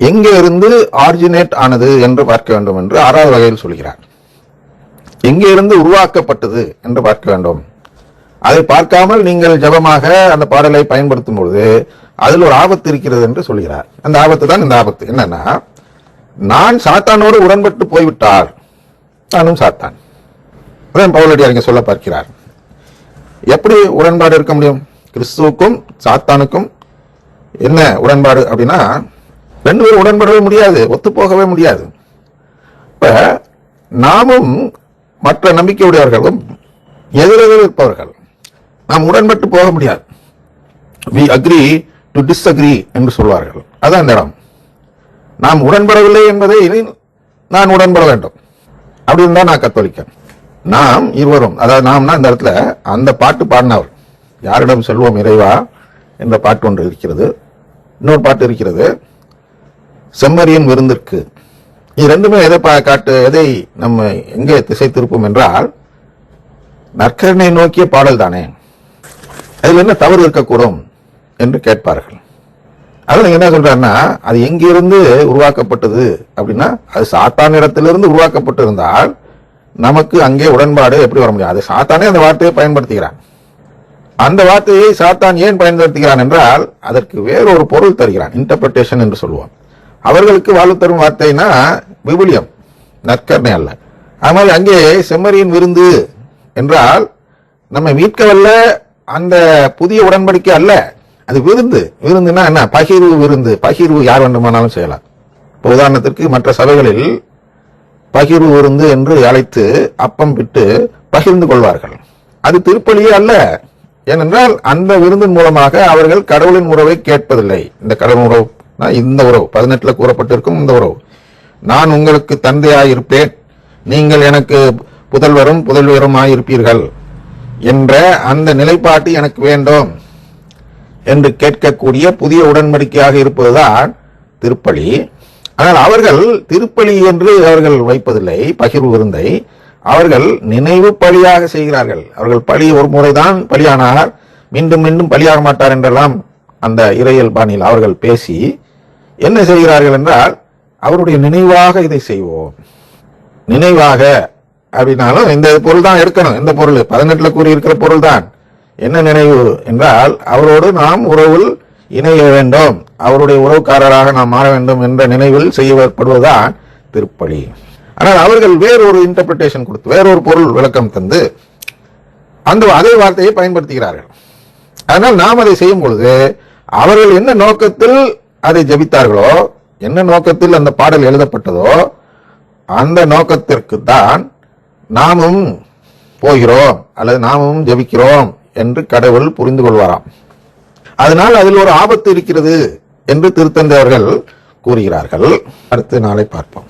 எங்கே இருந்து ஆரிஜினேட் ஆனது என்று பார்க்க வேண்டும் என்று ஆறாவது வகையில் சொல்கிறார். எங்கே இருந்து உருவாக்கப்பட்டது என்று பார்க்க வேண்டும். அதை பார்க்காமல் நீங்கள் ஜபமாக அந்த பாடலை பயன்படுத்தும் பொழுது அதில் ஒரு ஆபத்து இருக்கிறது என்று சொல்கிறார். அந்த ஆபத்து தான் இந்த ஆபத்து. என்னன்னா நான் சாத்தானோடு உடன்பட்டு போய்விட்டால் நானும் சாத்தான். அதான் பவுலடியார் இங்கே சொல்ல பார்க்கிறார். எப்படி உடன்பாடு இருக்க முடியும்? கிறிஸ்துவுக்கும் சாத்தானுக்கும் என்ன உடன்பாடு அப்படின்னா ரெண்டு பேரும் உடன்படவே முடியாது ஒத்து போகவே முடியாது. இப்போ நாமும் மற்ற நம்பிக்கையுடையவர்களும் எதிரெதிர் இருப்பவர்கள் நாம் உடன்பட்டு போக முடியாது. வி அக்ரி டு டிஸ்அக்ரி என்று சொல்வார்கள். அதான் இந்த இடம். நாம் உடன்படவில்லை என்பதை நான் உடன்பட வேண்டும். அப்படி தான் நான் கத்தோலிக்கேன் நாம் இருவரும் அதாவது நாம்னா இந்த இடத்துல அந்த பாட்டு பாடினவர். யாரிடம் செல்வோம் இறைவா என்ற பாட்டு ஒன்று இருக்கிறது. இன்னொரு பாட்டு இருக்கிறது. செம்மறியின் விருந்திற்கு. இது ரெண்டுமே எதை காட்டு எதை நம்ம எங்கே திசை திருப்போம் என்றால் நற்கரனை நோக்கிய பாடல் தானே. அதில் என்ன தவறு இருக்கக்கூடும் என்று கேட்பார்கள். அதில் என்ன சொல்றாருன்னா அது எங்கிருந்து உருவாக்கப்பட்டது அப்படின்னா அது சாத்தானிடத்திலிருந்து உருவாக்கப்பட்டிருந்தால் நமக்கு அங்கே உடன்பாடு எப்படி வர முடியும்? அது சாத்தானே அந்த வார்த்தையை பயன்படுத்துகிறான். அந்த வார்த்தையை சாத்தான் ஏன் பயன்படுத்துகிறான் என்றால் அதற்கு வேறொரு பொருள் தருகிறான். இன்டர்பிரேஷன் என்று சொல்லுவோம். அவர்களுக்கு வாழ்வு தரும் வார்த்தைனா விபுலியம். நற்கருணை அல்ல. அது மாதிரி அங்கே செம்மறியின் விருந்து என்றால் நம்ம மீட்கவல்ல அந்த புதிய உடன்படிக்கை அல்ல. அது விருந்து. விருந்துனா என்ன? பகிர்வு விருந்து. பகிர்வு யார் வேண்டுமானாலும் செய்யலாம். இப்போ உதாரணத்திற்கு மற்ற சபைகளில் பகிர்வு விருந்து என்று அழைத்து அப்பம் விட்டு பகிர்ந்து கொள்வார்கள். அது திருப்பலியே அல்ல. ஏனென்றால் அந்த விருந்தின் மூலமாக அவர்கள் கடவுளின் உறவை கேட்பதில்லை. இந்த கடவுள் உறவு இந்த உறவு பதினெட்டுல கூறப்பட்டிருக்கும் இந்த உறவு. நான் உங்களுக்கு தந்தையாயிருப்பேன். நீங்கள் எனக்கு புதல்வரும் புதல்வரும் ஆயிருப்பீர்கள் என்ற அந்த நிலைப்பாட்டு எனக்கு வேண்டும் என்று கேட்கக்கூடிய புதிய உடன்படிக்கையாக இருப்பதுதான் திருப்பலி. ஆனால் அவர்கள் திருப்பலி என்று அவர்கள் வைப்பதில்லை பகிர்வு விருந்தை. அவர்கள் நினைவு பலியாக செய்கிறார்கள். அவர்கள் பழி ஒரு முறைதான் பலியானார். மீண்டும் மீண்டும் பலியாக மாட்டார் என்றெல்லாம் அந்த இறையல் பாணியில் அவர்கள் பேசி என்ன செய்கிறார்கள் என்றால் அவருடைய நினைவாக இதை செய்வோம். நினைவாக அப்படின்னாலும் இந்த பொருள் தான் எடுக்கணும் இந்த பொருள் பதினெட்டுல கூறியிருக்கிற பொருள் தான். என்ன நினைவு என்றால் அவரோடு நாம் உறவில் இணைய வேண்டும். அவருடைய உறவுக்காரராக நாம் மாற வேண்டும் என்ற நினைவில் செய்யப்படுவதுதான் திருப்பலி. ஆனால் அவர்கள் வேறொரு இன்டர்பிரிட்டேஷன் கொடுத்து வேறொரு பொருள் விளக்கம் தந்து அந்த அதே வார்த்தையை பயன்படுத்துகிறார்கள். அதனால் நாம் அதை செய்யும் பொழுது அவர்கள் என்ன நோக்கத்தில் அதை ஜெபித்தார்களோ? என்ன நோக்கத்தில் அந்த பாடல் எழுதப்பட்டதோ அந்த நோக்கத்திற்கு தான் நாமும் போகிறோம் அல்லது நாமும் ஜெபிக்கிறோம் என்று கடவுள் புரிந்து கொள்வாராம். அதனால் அதில் ஒரு ஆபத்து இருக்கிறது என்று திருத்தந்தையர்கள் கூறுகிறார்கள். அடுத்து நாளை பார்ப்போம்.